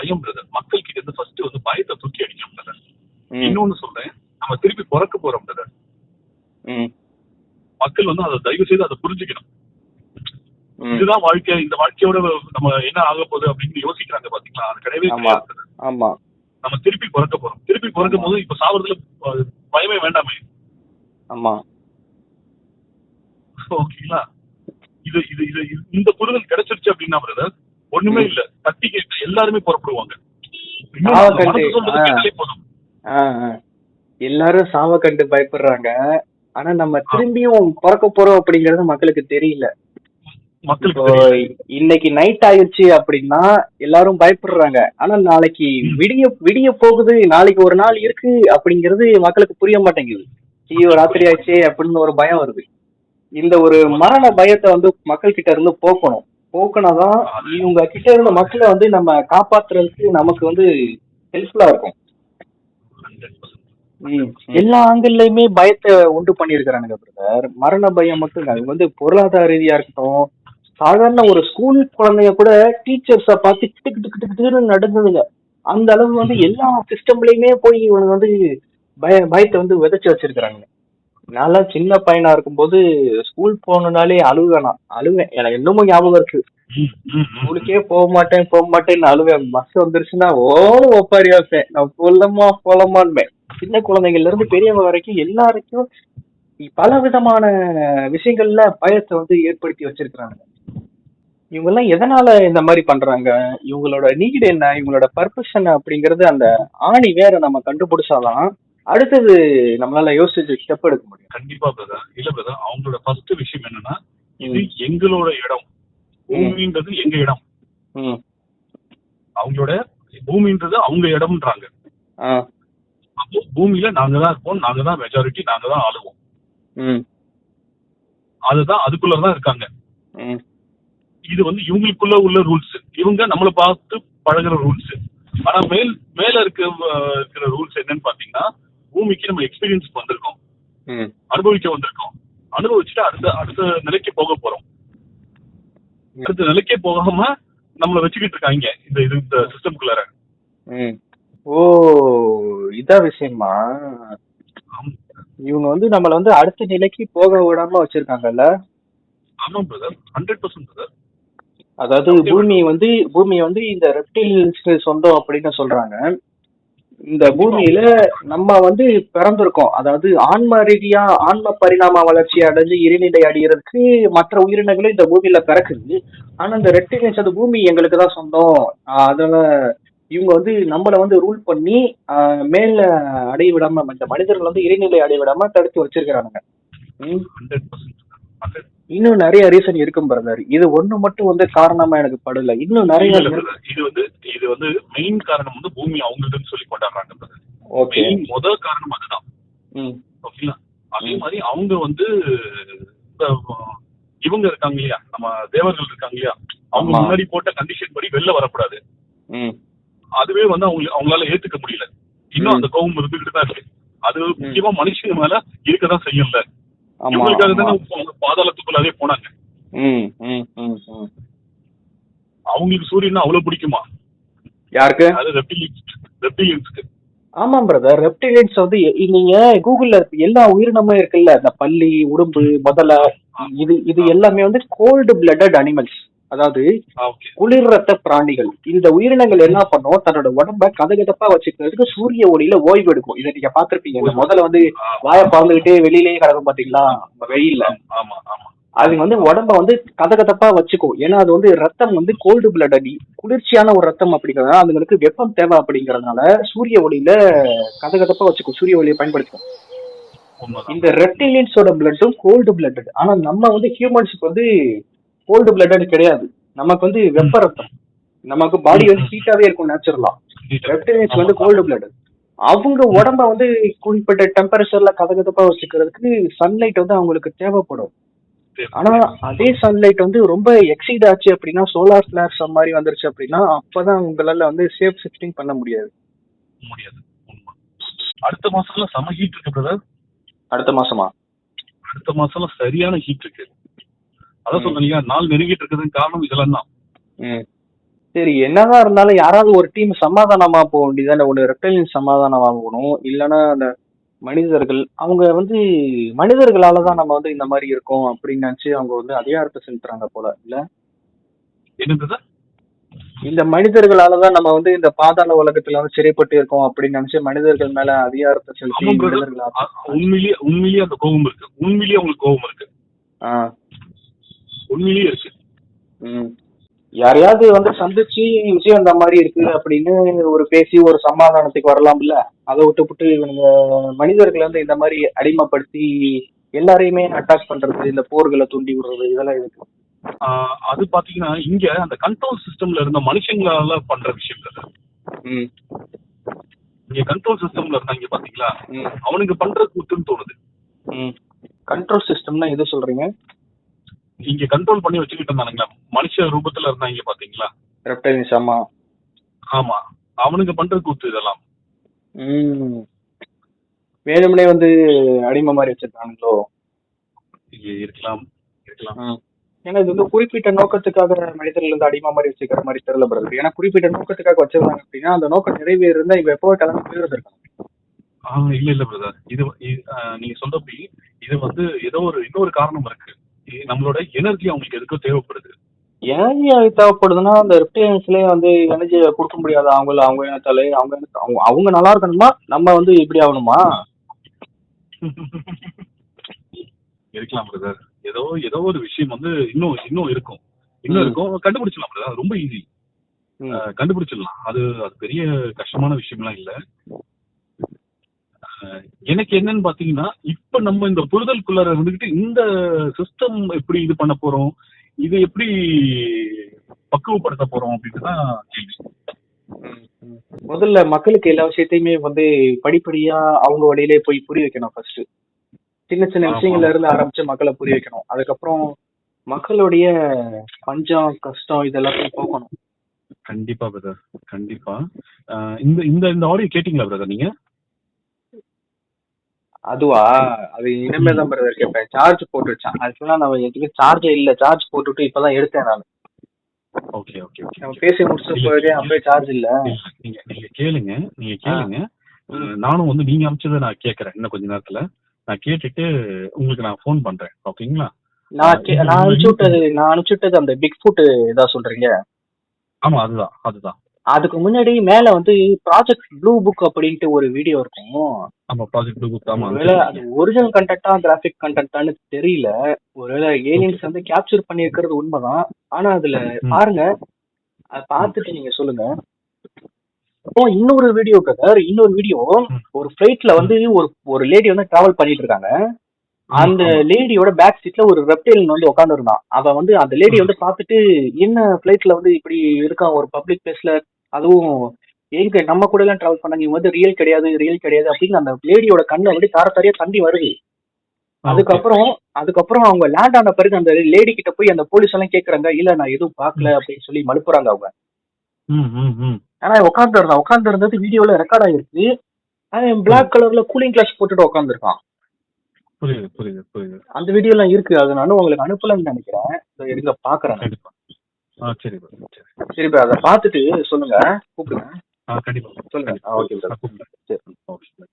பயம் பிரதர் மக்கள் கிட்ட இருந்து ஃபர்ஸ்ட் வந்து பயத்தை தூக்கி அடிக்கணும் பிரதர் இன்னொன்னு சொல்றேன். நம்ம திருப்பி பிறக்க போறோம் பிரதர் மக்கள் வந்து அதை தயவு செய்து அதை புரிஞ்சுக்கணும். இதுதான் வாழ்க்கை. இந்த வாழ்க்கையோட நம்ம என்ன ஆக போகுது அப்படின்னு யோசிக்கிறாங்க பாத்தீங்களா? அது கிடையவே ஆமா. கிடையாது brother. ஆமா. நம்ம திருப்பி பிறக்க போறோம். திருப்பி பிறக்கும் போது இப்ப சாவறதுல பயமே வேண்டாமே. ஆமா. ஓகேங்களா? இது இது இது இது- இந்த புரிதல் கிடைச்சிருச்சு அப்படின்னா பிரதர் ஒண்ணுமே இல்ல. தட்டி கேட்க எல்லாருமே புறப்படுவாங்க. எல்லாரும் சாவ கண்டு பயப்படுறாங்க. ஆனா நம்ம திரும்பியும் பிறக்க போறோம் அப்படிங்கறது மக்களுக்கு தெரியல. இன்னைக்கு நைட் ஆயிடுச்சு அப்படின்னா எல்லாரும் பயப்படுறாங்க. ஆனா நாளைக்கு விடிய விடிய போகுது நாளைக்கு ஒரு நாள் இருக்கு அப்படிங்கிறது மக்களுக்கு புரிய மாட்டேங்குது. ஐயோ ராத்திரி ஆயிடுச்சே அப்படின்னு ஒரு பயம் வருது. இந்த ஒரு மரண பயத்தை வந்து மக்கள் கிட்ட இருந்து போக்கணும். போக்குனாதான் இவங்க கிட்ட இருந்த மக்களை வந்து நம்ம காப்பாத்துறதுக்கு நமக்கு வந்து ஹெல்ப்ஃபுல்லா இருக்கும். எல்லா ஆங்கிள்லயுமே பயத்தை உண்டு பண்ணியிருக்கிறானுங்க பிரதர் மரண பயம் மட்டும் அது வந்து பொருளாதார ரீதியா இருக்கட்டும் சாதாரண ஒரு ஸ்கூல் குழந்தைங்க கூட டீச்சர்ஸ பார்த்து கிட்டு கிட்டு கிட்டு கிட்டுன்னு நடந்ததுங்க. அந்த அளவு வந்து எல்லா சிஸ்டம்லயுமே போய் இவங்க வந்து பய பயத்தை வந்து விதைச்சு வச்சிருக்கிறாங்க நான்லாம் சின்ன பையனா இருக்கும்போது ஸ்கூல் போகணும்னாலே நான் அழுவேன். எனக்கு இன்னமும் ஞாபகம் இருக்கு. ஸ்கூலுக்கே போக மாட்டேன் போக மாட்டேன்னு அழுவேன். பஸ் வந்துருச்சுன்னா ஓடும் ஒப்பாரி வைப்பேன். நான் போலமா போலமான்பேன் சின்ன குழந்தைங்கள்ல இருந்து பெரியவங்க வரைக்கும் எல்லாருக்கும் பல விதமான விஷயங்கள்ல பயத்தை வந்து ஏற்படுத்தி வச்சிருக்கிறாங்க. இவங்க எல்லாம் எதனால இந்த மாதிரி பண்றாங்க? இவங்களோட நீடு என்ன? இவங்களோட பர்பஸ் என்ன அப்படிங்கறது அந்த ஆணி வேற நம்ம கண்டுபிடிச்சாதான் அடுத்தது நம்மளால யோசிச்சு ஸ்டெப் எடுக்க முடியும். கண்டிப்பா பிரதர் இல்ல பிரதர் அவங்களோட ஃபர்ஸ்ட் விஷயம் என்னன்னா இது எங்களோட இடம். பூமின்றது எங்க இடம். அவங்களோட பூமின்றது அவங்க இடம்ன்றாங்க. அப்போ பூமியில நாங்க தான் இருப்போம் நாங்க தான் மெஜாரிட்டி நாங்க தான் ஆளுவோம். அதுதான் அதுக்குள்ளதான் இருக்காங்க. இது வந்து இவங்களுக்குள்ள உள்ள ரூல்ஸ் இவங்க நம்மள பார்த்து பழகுற ரூல்ஸ் ஆனா மேல் மேல இருக்க இருக்கிற ரூல்ஸ் என்னன்னு பாத்தீங்கன்னா பூமிக்கு நம்ம எக்ஸ்பீரியன்ஸ் வந்திருக்கோம். அனுபவிக்க வந்திருக்கோம். அனுபவிச்சுட்டு அடுத்த அடுத்த நிலைக்கு போக போறோம். அடுத்த நிலைக்கே போகாம நம்மள வச்சுக்கிட்டு இருக்காங்க இந்த இது இந்த சிஸ்டம்குள்ளார. ஓ இதான் விஷயமா? இவங்க வந்து நம்மள வந்து அடுத்த நிலைக்கு போக விடாம வச்சிருக்காங்கல்ல? ஆமா பிரதர் ஹண்ட்ரட் பர்சன்ட் பிரதர் அதாவது பூமி வந்து பூமி வந்து இந்த ரெப்டில்ஸ்க்கு சொந்தம் அப்படின்னு சொல்றாங்க. இந்த பூமியில நம்ம வந்து பிறந்திருக்கோம். அதாவது ஆன்ம ரீதியா ஆன்ம பரிணாம வளர்ச்சி அடைஞ்சு இறைநிலை அடைகிறதுக்கு மற்ற உயிரினங்களும் இந்த பூமியில பிறக்குது. ஆனா இந்த ரெப்டிலியன்ஸ் அந்த பூமி எங்களுக்கு தான் சொந்தம். ஆஹ் அதனால இவங்க வந்து நம்மள வந்து ரூல் பண்ணி மேல அடைய விடாம இந்த மனிதர்கள் வந்து இறைநிலை அடைய விடாம தடுத்து வச்சிருக்கிறானுங்க. இன்னும் நிறைய ரீசன் இருக்கும் பிரதர் இது ஒண்ணு மட்டும் வந்து காரணமா எனக்கு படல. இன்னும் நிறைய. இது வந்து இது வந்து மெயின் காரணம் வந்து பூமி அவங்களுதுன்னு சொல்லி கொண்டாடுறாங்க brother. ஓகே முதல் காரணம் அதுதான். ஓகேங்களா அதே. மாதிரி அவங்க வந்து இவங்க இருக்காங்க இல்லையா? நம்ம தேவர்கள் இருக்காங்க இல்லையா? அவங்க. முன்னாடி போட்ட கண்டிஷன் படி வெளில வரக்கூடாது. அதுவே வந்து அவங்க அவங்களால ஏத்துக்க முடியல. இன்னும். அந்த கோபம் இருந்துகிட்டு தான் இருக்கு. அது முக்கியமா மனுஷங்க மேல இருக்கதான் செய்யல ஆமா இவங்களுக்காக. தானே பாதாளத்துக்குள்ளாவே போனாங்க. அவங்களுக்கு சூரியன் அவ்வளவு பிடிக்குமா? யாருக்கு? அது ரெப்டிலியன்ஸ் ரெப்டிலியன்ஸ்க்கு ஆமா பிரதர் ரெப்டிலியன்ஸ் வந்து நீங்க கூகுள்ல எல்லா உயிரினமும் இருக்குல்ல? இந்த பல்லி உடும்பு முதலை இது இது எல்லாமே வந்து கோல்டு பிளட்டட் அனிமல்ஸ் அதாவது ஓகே. குளிர் ரத்த பிராணிகள். இந்த உயிரினங்கள் என்ன பண்ணும்? தன்னோட உடம்ப கதகதப்பா வச்சுக்கிறதுக்கு சூரிய ஒளியில ஓய்வு எடுக்கும். இதை நீங்க பாத்திருப்பீங்க இந்த முதல்ல வந்து வாயை பறந்துகிட்டே வெளியிலேயே கிடக்கும் பாத்தீங்களா வெயில்ல அது வந்து உடம்ப வந்து கதகதப்பா வச்சுக்கும். ஏன்னா அது வந்து ரத்தம் வந்து கோல்டு பிளட் அடி. குளிர்ச்சியான ஒரு ரத்தம் அப்படிங்கறதுனால அதுங்களுக்கு வெப்பம் தேவை அப்படிங்கறதுனால சூரிய ஒளியில கதகதப்பா வச்சுக்கும். சூரிய ஒளியை பயன்படுத்தும் உண்மைதான். இந்த ரெப்டிலியன்ஸோட பிளட்டும் கோல்டு பிளட்டட் ஆனா நம்ம வந்து ஹியூமன்ஸுக்கு வந்து கோல்டு பிளட்டட் கிடையாது. நமக்கு வந்து வெப்ப ரத்தம். நமக்கு பாடி வந்து ஹீட்டாவே இருக்கும் நேச்சுரலா ரெப்டிலியன்ஸ் வந்து கோல்டு பிளட்டட் அவங்க உடம்ப வந்து குறிப்பிட்ட டெம்பரேச்சர்ல கதகதப்பா வச்சுக்கிறதுக்கு சன்லைட் வந்து அவங்களுக்கு தேவைப்படும். ஆனா அதே சன்லைட் வந்து ரொம்ப எக்ஸீட் ஆச்சு அப்படின்னா சோலார் அந்த மாதிரி வந்துருச்சு அப்படின்னா அப்பதான் உங்களால வந்து சேஃப் ஷிஃப்டிங் பண்ண முடியாது. முடியாது. அடுத்த மாசம்லாம் செம ஹீட் இருக்கு பிரதர் அடுத்த மாசமா? அடுத்த மாசம்லாம் சரியான ஹீட் இருக்கு. அதான். சொன்னீங்க நாள் நெருங்கிட்டு இருக்கிறதுக்கு காரணம் இதெல்லாம் தான் சரி என்னதான் இருந்தாலும் யாராவது ஒரு டீம் சமாதானமா போக வேண்டியதானே ஒன்று ரெப்டைலியன் சமாதானமா போகணும் இல்லைன்னா அந்த மனிதர்கள் அவங்க வந்து மனிதர்களால தான் நம்ம வந்து இந்த மாதிரி இருக்கோம் அப்படின்னு நினைச்சு அவங்க வந்து அதிகாரத்தை செலுத்துறாங்க போல இல்ல? என்னது இந்த மனிதர்களால தான் நம்ம வந்து இந்த பாதாள உலகத்துல வந்து சிறைப்பட்டு இருக்கோம் அப்படின்னு நினைச்சு மனிதர்கள் மேல அதிகாரத்தை செலுத்தி உண்மையிலேயே உண்மையிலேயே அந்த கோபம் இருக்கு. உண்மையிலேயே உங்களுக்கு கோபம் இருக்கு. உண்மையிலேயே இருக்கு. யாரையாவது வந்து சந்திச்சு விஷயம் இந்த மாதிரி இருக்கு அப்படின்னு ஒரு பேசி ஒரு சமாதானத்துக்கு வரலாம்ல? அதை விட்டுப்புட்டு இவனுங்க மனிதர்களை வந்து இந்த மாதிரி அடிமைப்படுத்தி எல்லாரையுமே அட்டாக் பண்றது இந்த போர்களை தூண்டி விடுறது இதெல்லாம் இருக்கு அது பாத்தீங்கன்னா இங்க அந்த கண்ட்ரோல் சிஸ்டம்ல இருந்த மனுஷங்களால பண்ற விஷயம் இங்க கண்ட்ரோல் சிஸ்டம்ல இருந்தாங்க பாத்தீங்களா? ம். அவனுக்கு பண்ற கூத்துன்னு தோணுது. ம். கண்ட்ரோல் சிஸ்டம்னா எது சொல்றீங்க? இங்க கண்ட்ரோல் பண்ணி வச்சுக்கிட்டு இருந்தானுங்களா? மனுஷ ரூபத்துல இருந்தாங்க பாத்தீங்களா? ரெப்டைலின்ஸ் ஆமா ஆமா. அவனுக்கு பண்ற கூத்து இதெல்லாம். வேணும்னே வந்து அடிமை மாதிரி வச்சிருக்கானுங்களோ? இங்க இருக்கலாம் இருக்கலாம். ஏன்னா இது வந்து குறிப்பிட்ட நோக்கத்துக்காக மனிதர்கள் வந்து அடிமை மாதிரி வச்சுக்கிற மாதிரி தெரியல பிரதர் ஏன்னா குறிப்பிட்ட நோக்கத்துக்காக வச்சிருந்தாங்க அப்படின்னா அந்த நோக்கம் நிறைவேறிருந்தா இவ எப்போ கிளம்பி போயிருந்திருக்காங்க ஆஹ் இல்ல இல்ல பிரதர் இது நீங்க சொல்றபடி இது வந்து ஏதோ ஒரு இன்னொரு காரணம் இருக்கு. நம்மளோட எனர்ஜி அவங்களுக்கு எதுக்கோ தேவைப்படுது. எனர்ஜி தேவைப்படுதுன்னா அந்த ரெப்டைன்ஸ்லயே வந்து எனர்ஜி கொடுக்க முடியாது. அவங்கள அவங்க இனத்தாலே அவங்க அவங்க அவங்க நல்லா இருக்கணுமா? நம்ம வந்து இப்படி ஆகணுமா? இருக்கலாம் பிரதர் ஏதோ ஏதோ ஒரு விஷயம் வந்து இன்னும் இன்னும் இருக்கும். இன்னும். இருக்கும். கண்டுபிடிச்சிடலாம் பிரதர் ரொம்ப ஈஸி. கண்டுபிடிச்சிடலாம். அது அது பெரிய கஷ்டமான விஷயம்லாம் இல்ல. எனக்கு என்னன்னு பாத்தீங்கன்னா இப்ப நம்ம இந்த புரிதலுக்குள்ளார இருந்துகிட்டு இந்த சிஸ்டம் எப்படி இது பண்ண போறோம் இது எப்படி பக்குவப்படுத்த போறோம் அப்படின்னு தான் கேள்வி. முதல்ல மக்களுக்கு எல்லா விஷயத்தையுமே வந்து படிப்படியா அவங்க வழியிலே போய் புரிய வைக்கணும் ஃபர்ஸ்ட் சின்ன சின்ன. விஷயங்கள்ல இருந்து ஆரம்பிச்சு மக்களை புரிய வைக்கணும். அதுக்கப்புறம் மக்களுடைய பஞ்சம் கஷ்டம் இதெல்லாத்தையும் போக்கணும். கண்டிப்பா பிரதர் கண்டிப்பா. இந்த இந்த இந்த ஆடியோ கேட்டீங்களா பிரதர் நீங்க? அதுவா? அது இனிமே தான் பிரதர் கேட்பேன் சார்ஜ் போட்டு வச்சான் ஆக்சுவலா நம்ம எதுக்கு சார்ஜே இல்ல. சார்ஜ் போட்டுட்டு இப்பதான் எடுத்தேன் நான். ஓகே ஓகே ஓகே நம்ம பேசி முடிச்ச போதே அப்படியே சார்ஜ் இல்ல. நீங்க நீங்க கேளுங்க. நீங்க கேளுங்க. நானும் வந்து நீங்க அமிச்சதை நான் கேட்கறேன் இன்னும் கொஞ்ச நேரத்துல. நான் கேட்டுட்டு உங்களுக்கு நான் ஃபோன் பண்றேன். ஓகேங்களா? நான் நான் அனுப்பிச்சு விட்டது நான் அனுப்பிச்சு விட்டது அந்த பிக் ஃபுட் இதா சொல்றீங்க? ஆமா அதுதான் அதுதான். அதுக்கு முன்னாடி மேல வந்து ப்ராஜெக்ட் ப்ளூ புக் அப்படின்ட்டு ஒரு வீடியோ இருக்கும். ஆமா ப்ராஜெக்ட் குரூப் ஆமா. ஒருவேளை அது ஒரிஜினல் கண்டென்ட்டா கிராஃபிக் கண்டென்ட்டான்னு தெரியல. ஒருவேளை ஏலியன்ஸ் வந்து கேப்சர் பண்ணியிருக்கிறது உண்மைதான். ஆனா அதுல. பாருங்க. அதை பார்த்துட்டு நீங்க சொல்லுங்க. ஓ இன்னொரு வீடியோ பிரதர் இன்னொரு வீடியோ. ஒரு ஃபிளைட்ல வந்து ஒரு ஒரு லேடி வந்து டிராவல் பண்ணிட்டு இருக்காங்க. அந்த. லேடியோட பேக் சீட்ல ஒரு ரெப்டைல் வந்து உட்கார்ந்து இருந்தான் அவ வந்து அந்த லேடி வந்து பார்த்துட்டு என்ன ஃபிளைட்ல வந்து இப்படி இருக்கான்? ஒரு பப்ளிக் பிளேஸ்ல அதுவும் எங்க நம்ம கூட எல்லாம் டிராவல் பண்ணாங்க. இவங்க வந்து ரியல் கிடையாது ரியல் கிடையாது அப்படின்னு அந்த லேடியோட கண்ணுல வந்து தார தாரியா தண்ணி வருது. அதுக்கப்புறம் அதுக்கப்புறம் அவங்க லேண்ட் ஆன பிறகு அந்த லேடி கிட்ட போய் அந்த போலீஸ் எல்லாம் கேக்குறாங்க இல்ல நான் எதுவும் பார்க்கல அப்படின்னு சொல்லி மறுப்புறாங்க அவங்க. ஆனா உட்கார்ந்து இருந்தான் உட்கார்ந்து இருந்தது வீடியோல ரெக்கார்ட் ஆயிருக்கு அவன் பிளாக் கலர்ல கூலிங் கிளாஸ் போட்டுட்டு உட்காந்துருக்கான் புரியுது புரியுது புரியுது. அந்த வீடியோ எல்லாம் இருக்கு. அது நானும் உங்களுக்கு அனுப்பலன்னு நினைக்கிறேன். இதோ பாக்குறேன். ஆ சரி சரி. சரி அதை பார்த்துட்டு சொல்லுங்க கூப்பிடுங்க. ஆ கண்டிப்பா. சொல்லுங்க. ஆ, ஓகே கூப்பிடுறேன். சரி. ஓகே.